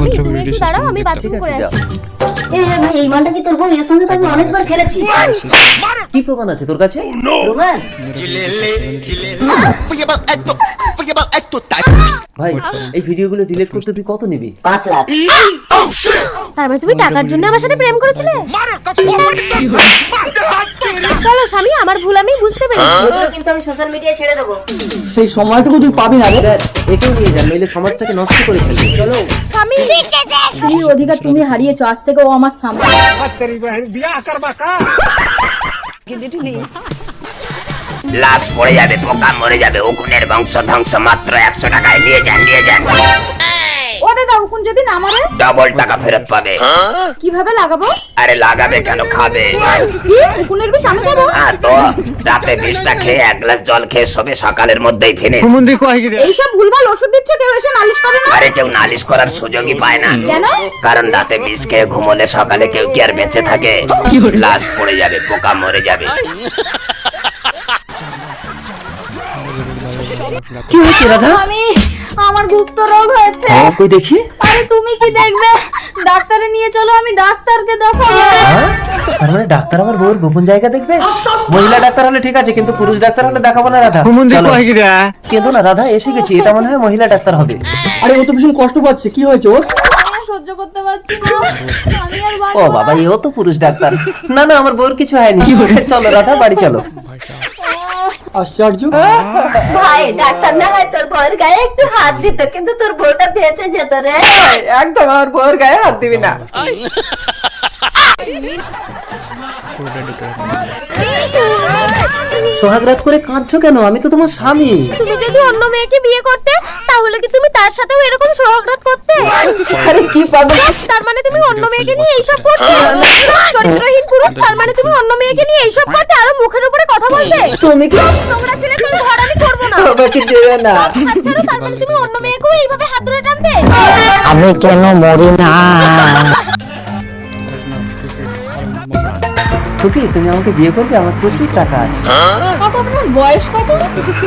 বন্ধুরা, তুমি একটু দাঁড়াও আমি বাথরুম করে আসি। এই মালটা কি তোর বউ? এর সঙ্গে তো আমি অনেকবার খেলেছি। কি প্রমাণ আছে তোর কাছে? রোমান? ভাই এই ভিডিওগুলো ডিলিট করতে তুই কত নিবি পাঁচ লাখ তার মানে তুমি টাকার জন্য আমার সাথে প্রেম করেছিলে চলো স্বামী আমার ভুল আমি বুঝতে পেরেছি কিন্তু আমি সোশ্যাল মিডিয়ায় ছেড়ে দেবো সেই সময়টুকু তুই পাবি না রে স্যার নিয়ে যান নইলে সমাজটাকে নষ্ট করে ফেলবে চলো স্বামী স্ত্রীর অধিকার তুমি হারিয়েছো আজ থেকে ও আমার সামনে লাশ পড়ে যাবে পোকা মরে যাবে। উকুনের বংশ ধ্বংস মাত্র একশো টাকায়। নিয়ে যান নিয়ে যান। ও দাদা উকুন যদি না মারে? ডবল টাকা ফেরত পাবে। কীভাবে লাগাবো? আরে লাগাবে কেন? খাবে। কি? উকুনের বিষ আমি খাব? হ্যাঁ তো রাতে বিষটা খেয়ে এক গ্লাস জল খেয়ে সবে সকালের মধ্যেই ফিনিশ এইসব ভুলভাল ওষুধ দিচ্ছ কেউ এসে নালিশ করে না? আরে কেউ নালিশ করার সুযোগই পায় না। কেন? কারণ রাতে বিষ খেয়ে ঘুমোলে সকালে কেউ কি আর বেঁচে থাকে? লাশ পড়ে যাবে পোকা মরে যাবে। কি হয়েছে রাধা? আমি আমার গুপ্ত রোগ হয়েছে। হ্যাঁ, কই দেখি? আরে তুমি কি দেখবে? ডাক্তারে নিয়ে চলো আমি ডাক্তারকে দেখাবো। হ্যাঁ? তার মানে ডাক্তার আমার বউর গোপন জায়গা দেখবে? মহিলা ডাক্তার হলে ঠিক আছে কিন্তু পুরুষ ডাক্তার হলে দেখাবো না রাধা। চলো। কিন্তু না রাধা এসে গেছি। এটা মনে হয় মহিলা ডাক্তার হবে। আরে ও তো ভীষণ কষ্ট পাচ্ছে। কি হয়েছে ওর? সহ্য করতে পারছি না। ও। বাবা এও তো পুরুষ ডাক্তার। না না আমার বউর কিছু হয়নি। চলো রাধা বাড়ি চলো। আশ্চর্য। ভাই ডাক্তার না হয় তোর বউয়ের গায়ে একটু হাত দিত কিন্তু তোর বউটা বেঁচে যেত রে। একদম আমার বউর গায়ে হাত দিবি না। সোহাগরাত করে কাঁদছো কেন? আমি তো তোমার স্বামী। তুমি যদি অন্য মেয়েকে বিয়ে করতে তাহলে কি তুমি তার সাথেও এরকম সোহাগরাত করতে? কি পাগল? তার মানে তুমি অন্য মেয়েকে নিয়ে এইসব করতে চরিত্রহীন পুরুষ তার মানে তুমি অন্য মেয়েকে নিয়ে এইসব করতে আরও মুখের উপরে কথা বলতে? তুমি কি তোমরা ছেলে তোর ঘর আমি করব না। আমাকে দেবে না। হাত তার মানে তুমি অন্য মেয়েকেও এইভাবে হাত ধরে টানতে? আমি কেন মরি না? খুকি তুমি আমাকে বিয়ে করবে? আমার প্রচুর টাকা আছে। কত আপনার বয়স কত?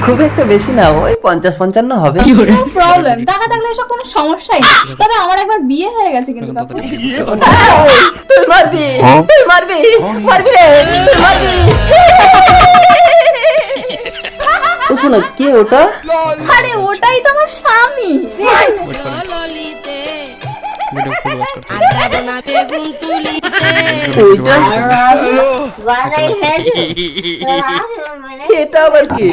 খুব একটা বেশি না ওই পঞ্চাশ পঞ্চান্ন হবে। প্রবলেম টাকা থাকলে এসব কোনো সমস্যাই নেই তবে আমার একবার বিয়ে হয়ে গেছে কিন্তু কাকু তুই মারবি তুই মারবি মারবি রে তুই মারবি। ও শোনো কে ওটা? আরে ওটাই তো আমার স্বামী। ভিডিও ফুল ওয়াচ করতে ওইটা বাড়াই হেড এটা আবার কি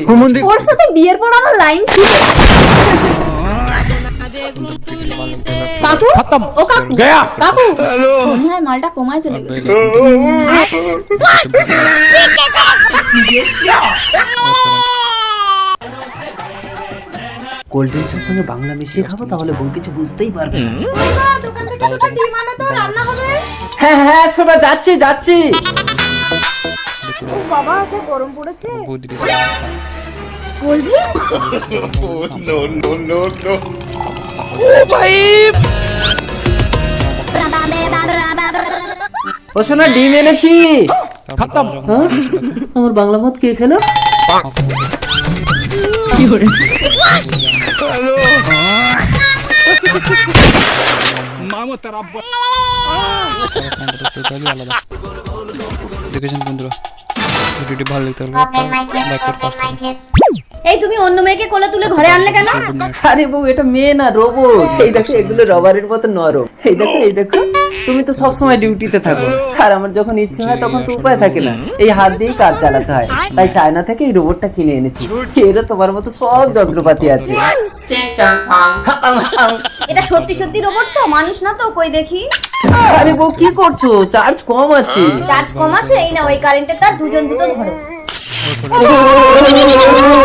ওর সাথে বিয়ের পর আমার লাইন ছিল কাকু ও কাকু কাকু মনে হয় মালটা কমায় চলে গেছে কোল্ড ড্রিঙ্কসের সঙ্গে বাংলা মিশিয়ে খাব তাহলে বউ কিছু বুঝতেই পারবে না। দোকান থেকে দুটো ডিম আনো তো রান্না হবে। হ্যাঁ হ্যাঁ শোনা যাচ্ছি যাচ্ছি। ও বাবা এত গরম পড়েছে? বৌদির কোল্ড ড্রিঙ্ক ও শোনা ডিম এনেছি। হ্যাঁ? আমার বাংলা মত কে খেলো? আলাদা দেখেছেন বন্ধুরা ভিডিওটি ভালো লাগতে হলে লাইক করে পাঁচটা এই তুমি অন্য মেয়েকে কোলে তুলে ঘরে আনলে কেন? আরে বউ এটা মেয়ে না রোবট এই দেখো এগুলো রবারের মতো নরম। এই দেখো এই দেখো তুমি তো সব সময় ডিউটিতে থাকো। আর আমার যখন ইচ্ছে হয় তখন তো উপায় থাকে না। এই হাত দিয়েই কাজ চালাতে হয়। তাই চায়না থেকে এই রোবটটা কিনে এনেছি। এরও তোমার মতো সব যন্ত্রপাতি আছে। এটা সত্যি সত্যি রোবট তো মানুষ না তো কই দেখি। আরে বউ কি করছ? চার্জ কম আছে। চার্জ কম আছে এই না ওই কারেন্টের তার দুজন দুটো ধরো।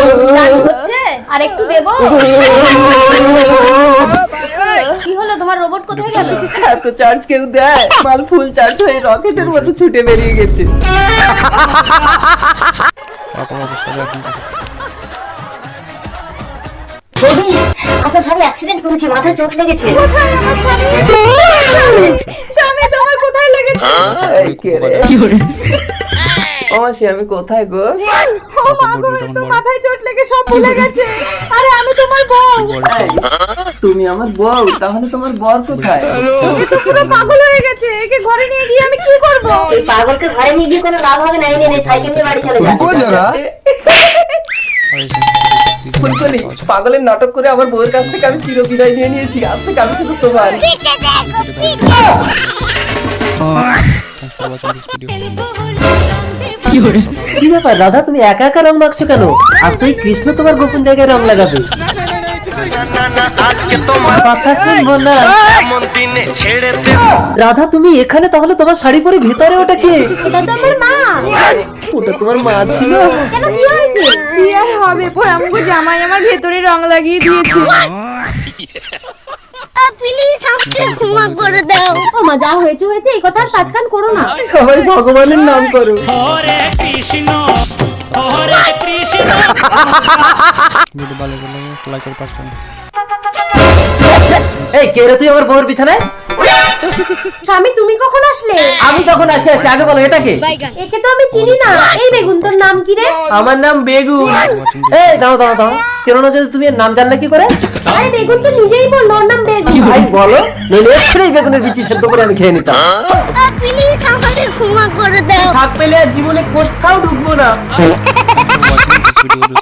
কি হলো? তোমার রোবট কোথায় গেল? এত চার্জ কেউ দেয়? মাল ফুল চার্জ হয়ে রকেটের মতো ছুটে বেরিয়ে গেছে। বৌদি আপনার স্বামী অ্যাক্সিডেন্ট করেছে মাথায় চোট লেগেছে। স্বামী? তোমার কোথায় লেগেছে? রে? ও মাসি আমি কোথায় গো? ও মা গো একটু মাথায় চোট লেগে সব ভুলে গেছে। আরে আমি তোমার বউ। তুমি? আমার বউ তাহলে তোমার বর কোথায়? এ তো পুরো পাগল হয়ে গেছে একে ঘরে নিয়ে গিয়ে আমি কি করব? এই পাগলকে ঘরে নিয়ে গিয়ে কোনো লাভ হবে না এই নে সাইকেল নিয়ে বাড়ি চলে যা ফুলকলি পাগলের নাটক করে আমার বউয়ের কাছ থেকে আমি চির বিদায় নিয়ে নিয়েছি আজ থেকে আমি শুধু তোমার। দিস ভিডিও কি ব্যাপার রাধা তুমি একা একা রং মাখছো কেন? আজ তো এই কৃষ্ণ তোমার গোপন জায়গায় রং লাগাবে। কথা শুনব না। রাধা তুমি এখানে তাহলে তোমার শাড়ি পরে ভিতরে ওটা কে? এটা তো আমার মা। ওটা তোমার মা ছিল। কেন কি হয়েছে? কি আর হবে? পোড়ামুখো জামাই আমার ভেতরে রং লাগিয়ে দিয়েছে। প্লিজ আমাকে ক্ষমা করে দাও। ও মা যা হয়েছে হয়েছে এই কথা আর কাজ করো না। সবাই ভগবানের নাম করো। ভিডিও ভালো লাগলে লাইক করে পাঁচটা। এই কে রে তুই আমার বউর বিছানায়? আমি তখন আসি আসি আগে বলো এটা কে? একে তো আমি চিনি না। এই বেগুন তোর নাম কি রে? আমার নাম বেগুন। এই দাঁড়াও দাঁড়াও দাঁড়াও। কেন না যদি তুমি এর নাম জানলে কি করে? আরে বেগুন তো নিজেই বলল ওর নাম বেগুন। ভাই বলো। নইলে এক্ষুনি বেগুনের বিচি সেদ্ধ করে আমি খেয়ে নিতাম। প্লিজ আমাকে ক্ষমা করে দাও। থাক পেলে আর জীবনে কোথাও ঢুকবো না।